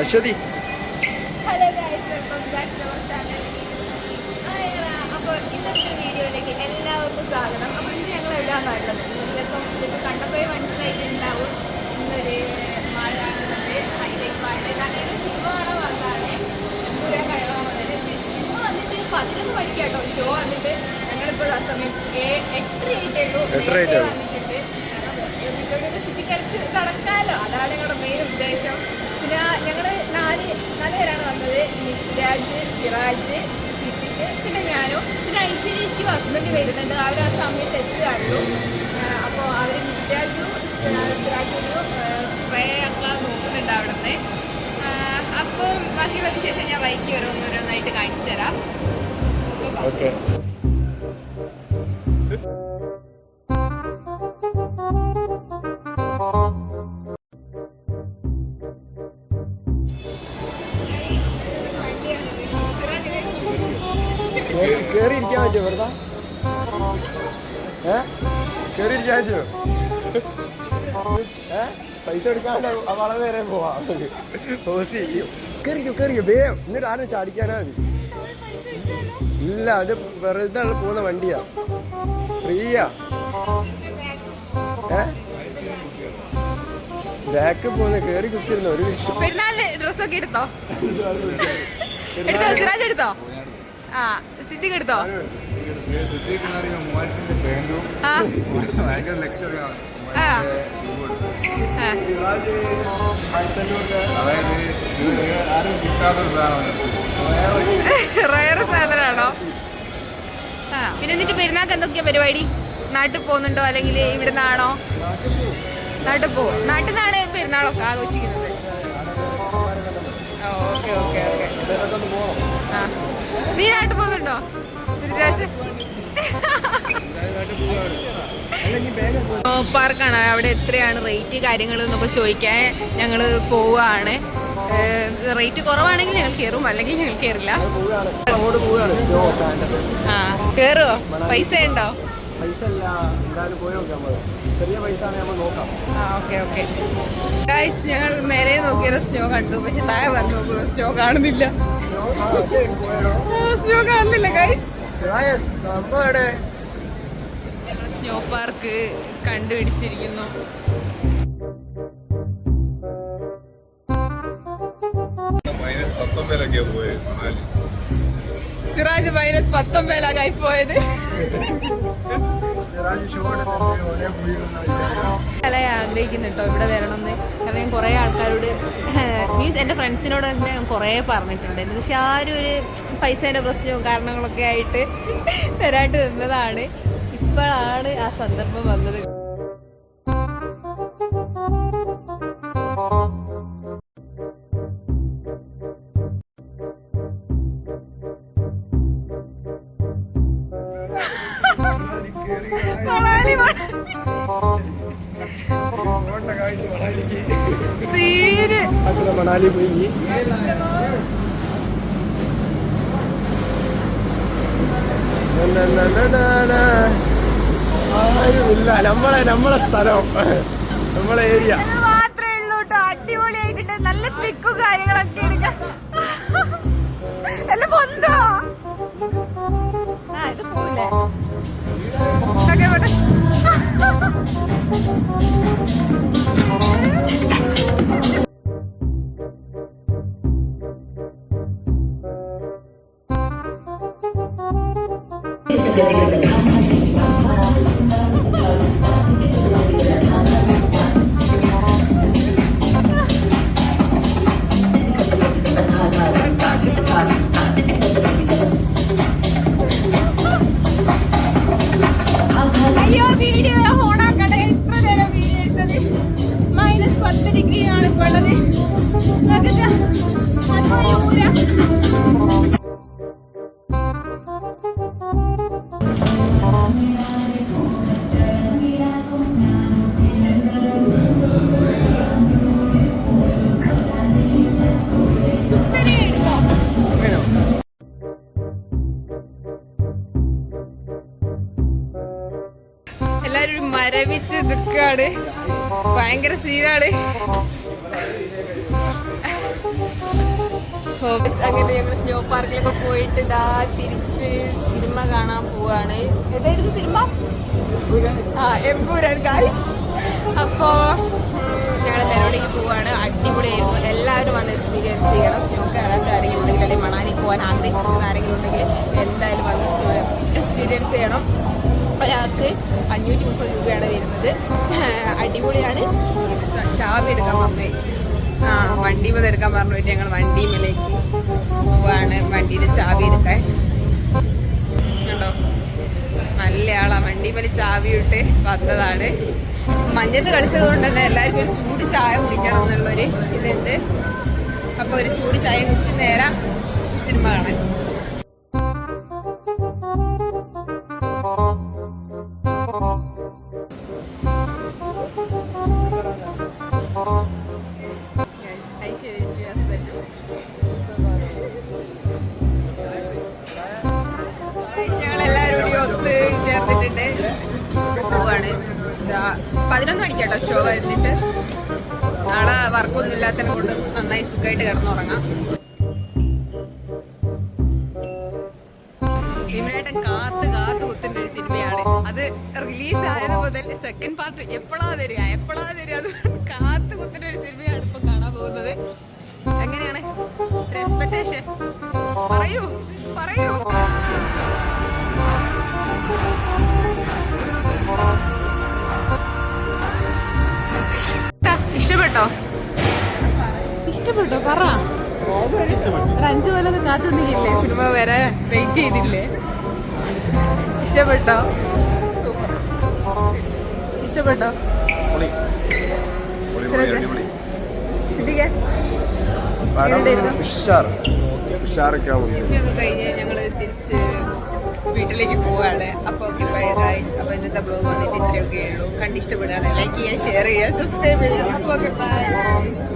Ashwathi. Hello guys welcome back to our channel അപ്പോൾ ഇന്നത്തെ വീഡിയോയിലേക്ക് എല്ലാവർക്കും സ്വാഗതം. അപ്പോൾ ഇന്ന് ഞങ്ങൾ എവിടെയാണെന്നുള്ളത് ഇപ്പം ഇത് കണ്ടപ്പോഴേ മനസ്സിലായിട്ടുണ്ടാവും ഇന്നൊരു മാളാണുള്ളത് ഹൈലൈറ്റ് മാൾ കാരണം ഇത് സിനിമ കാണാൻ വന്നതാണ് എമ്പൂരാൻ കഴിയാൻ വന്നത് സിനിമ വന്നിട്ട് പതിനൊന്ന് മണിക്ക് കേട്ടോ ഷോ വന്നിട്ട് ഞങ്ങളിപ്പോൾ ആ സമയം ഏ- എട്ടര ആയിട്ടേ ഉള്ളൂ എട്ടര ആയിട്ടേ നേരത്തെ ഉള്ളൂ. വന്നിട്ടുണ്ട് വീട്ടിലോട്ടൊക്കെ ചുറ്റിക്കളിച്ച് നടക്കാമല്ലോ അതാണ് ഞങ്ങളുടെ മെയിൻ ഉദ്ദേശം പിന്നെ ഞങ്ങൾ നാല് നാല് പേരാണ് വന്നത് നിരാജ് സിറാജ് സിദ്ദിഖ് പിന്നെ ഞാനും. പിന്നെ ഐശ്വര്യ ചേച്ചി ഹസ്ബൻഡ് വരുന്നുണ്ട്. അവർ ആ സമയത്ത് എത്തുകയുള്ളൂ അപ്പോൾ അവർ നിരാജും ഒരു സ്പ്രേ ഒക്കെ നോക്കുന്നുണ്ട് അവിടെ നിന്ന് അപ്പം ബാക്കിയുള്ള വിശേഷം ഞാൻ വൈകി ഓരോന്നോരോന്നായിട്ട് കാണിച്ചു തരാം. ഓക്കെ കേറി ഇരിക്കാൻ പറ്റുമോ വെറുതെ ഏ? കേറി ഇരിക്കാൻ പറ്റുമോ? ഏ? പൈസ എടുക്കാണ്ട് ആ വളം വരെ പോവാ. ഓസി കയറിക്കോ വേ വേഗം. എന്നിട്ട് ആരും ചാടിക്കാനാ മതി. ഇല്ല അത് വെറുതെ പോകുന്ന വണ്ടിയാ. ഫ്രീയാ. ഏ? ബാക്ക് പോകുന്ന കേറി കുത്തിരുന്ന ഒരു വിഷയം പെരുന്നാളിന് ഡ്രസ്സൊക്കെ എടുത്തോ? എടുത്തോ? എടുത്തോ? ആ. സിദ്ദിഖ് എടുത്തോ റയറ് സാധനമാണോ. ആ. പിന്നെ എന്നിട്ട് പെരുന്നാൾക്ക് എന്തൊക്കെയാ പരിപാടി? നാട്ടിൽ പോകുന്നുണ്ടോ? അല്ലെങ്കിൽ ഇവിടെ നിന്നാണോ നാട്ടിൽ പോവും നാട്ടിൽ നിന്നാണ് പെരുന്നാളൊക്കെ ആഘോഷിക്കുന്നത്. Okay okay okay. ആ. നീ നാട്ടിൽ പോകുന്നുണ്ടോ പാർക്കാണ്. അവിടെ എത്രയാണ് റേറ്റ് കാര്യങ്ങൾ എന്നൊക്കെ ചോദിക്കാൻ ഞങ്ങൾ പോവുകയാണ്. റേറ്റ് കുറവാണെങ്കിൽ ഞങ്ങൾ കയറും. അല്ലെങ്കിൽ ഞങ്ങൾ കയറില്ല. ആ കയറുമോ പൈസ ഉണ്ടോ പൈസ എന്തായാലും പോയി നോക്കാം ചെറിയ പൈസ ആണെങ്കിൽ നമ്മൾ നോക്കാം ആ ഓക്കെ ഓക്കെ. ഗൈസ് ഞങ്ങൾ മേലെ നോക്കിയ സ്നോ കണ്ടു. പക്ഷെ താഴെ വന്ന് നോക്കുമ്പോൾ സ്നോ കാണുന്നില്ല. സ്നോ കാണുന്നില്ല ഗൈസ് സ്നോ പാർക്ക് കണ്ടുപിടിച്ചിരിക്കുന്നു. സിറാജ് മൈനസ് പത്തൊമ്പതിലാ ഗൈസ് പോയത്. കല ആഗ്രഹിക്കുന്നു കേട്ടോ ഇവിടെ വരണമെന്ന്. കാരണം ഞാൻ കുറേ ആൾക്കാരോട് മീൻസ് എന്റെ ഫ്രണ്ട്സിനോട് തന്നെ ഞാൻ കുറേ പറഞ്ഞിട്ടുണ്ട്. പക്ഷെ ആരും ഒരു പൈസേന്റെ പ്രശ്നവും കാരണങ്ങളൊക്കെ ആയിട്ട് വരാണ്ട് നിന്നതാണ്. ഇപ്പോഴാണ് ആ സന്ദർഭം വന്നത്. മണാലി, മണാലി. പോയി ആരുമില്ല. നമ്മളെ നമ്മളെ സ്ഥലം. നമ്മളെ ഏരിയ. മാത്രമേ ഉള്ളൂ കേട്ടോ. അടിപൊളിയായിട്ടുണ്ട്. നല്ല പിക്കും കാര്യങ്ങളൊക്കെ എടുക്കാം. എല്ലാം പൊന്തോ? ആ ഇത് പോവില്ലേ? എടുത്തത്? മൈനസ് പത്ത് ഡിഗ്രി ആണ് ഇപ്പോൾ ഉള്ളത് നോക്കട്ടെ. നിൽക്കാണ് ഭയങ്കര സീനാണ് അങ്ങനെ ഞങ്ങൾ സ്നോ പാർക്കിലൊക്കെ പോയിട്ട് ഇതാ തിരിച്ച് സിനിമ കാണാൻ പോവാണ്. ഏതായിരുന്നു സിനിമ ആ എമ്പൂരാൻ ഗായ്സ് അപ്പോ ഞങ്ങൾ മെലോഡിക്ക് പോവാണ്. അടിപൊളിയായിരുന്നു. എല്ലാവരും വന്ന് എക്സ്പീരിയൻസ് ചെയ്യണം. സ്നോ കയറാത്ത ആരെങ്കിലും ഉണ്ടെങ്കിൽ അല്ലെങ്കിൽ മണാലി പോകാൻ ആഗ്രഹിച്ചിരിക്കുന്ന ആരെങ്കിലും ഉണ്ടെങ്കിൽ എന്തായാലും വന്ന് സ്നോ എക്സ്പീരിയൻസ് ചെയ്യണം. ഒരാൾക്ക് അഞ്ഞൂറ്റി മുപ്പത് രൂപയാണ് വരുന്നത്. അടിപൊളിയാണ്. ചാവി എടുക്കാൻ പറഞ്ഞേ. ആ വണ്ടി മുതൽ എടുക്കാൻ പറഞ്ഞിട്ട് ഞങ്ങൾ വണ്ടി മേലേക്ക് പോവാണ്. വണ്ടിയുടെ ചാവി എടുക്കാൻ. കണ്ടോ? ആളാ. വണ്ടിമേൽ ചാവി ഇട്ട് വന്നതാണ്. മഞ്ഞത്ത് കളിച്ചത് കൊണ്ട് തന്നെ എല്ലാവർക്കും ഒരു ചൂട് ചായ കുടിക്കണം എന്നുള്ളൊരു ഇതുണ്ട്. അപ്പോൾ ഒരു ചൂട് ചായ കുടിച്ച് നേരം സിനിമ കാണാൻ. ഒത്ത് ചേർത്തിട്ടുണ്ട് പോവാണ്. പതിനൊന്ന് മണിക്കാട്ടോ ഷോ കഴിഞ്ഞിട്ട് നാളെ വർക്കൊന്നും ഇല്ലാത്തതിനെ കൊണ്ട് നന്നായി സുഖമായിട്ട് കിടന്നുറങ്ങാം. ഭീമനായിട്ട് കാത്ത് കാത്ത് കുത്തുന്ന ഒരു സിനിമയാണ്. അത് റിലീസ് ആയത് മുതൽ സെക്കൻഡ് പാർട്ട് എപ്പോഴാ വരിക? എപ്പോഴാ വരിക അത് കാത്ത് കുത്തുന്ന ഒരു സിനിമയാണ് ഇപ്പൊ കാണാൻ പോകുന്നത്. എങ്ങനെയാണ്? എക്സ്പെക്ടേഷൻ പറയൂ പറയൂ. ഇഷ്ടപ്പെട്ടോ? ഇഷ്ടപ്പെട്ടോ? പറ. ഒരു അഞ്ചു കൊല്ലൊക്കെ കാത്തു നിന്നില്ലേ? സിനിമ വരെ വെയിറ്റ് ചെയ്തില്ലേ? ഇഷ്ടപ്പെട്ടോ? ഇഷ്ടപ്പെട്ടോ? ഉഷാർ. ഉഷാറൊക്കെ കഴിഞ്ഞ് ഞങ്ങൾ തിരിച്ച് വീട്ടിലേക്ക് പോവാണ്. അപ്പോൾ ഓക്കെ ബൈ ഗൈസ് അപ്പോൾ ഇന്നത്തെ ബ്ലോഗ് വന്നിട്ട് ഇത്രയൊക്കെ ഉള്ളൂ. കണ്ടിഷ്ടപ്പെടുകയാണ് ലൈക്ക് ചെയ്യുക ഷെയർ ചെയ്യുക സബ്സ്ക്രൈബ് ചെയ്യുക. അപ്പോൾ ഓക്കെ ബൈ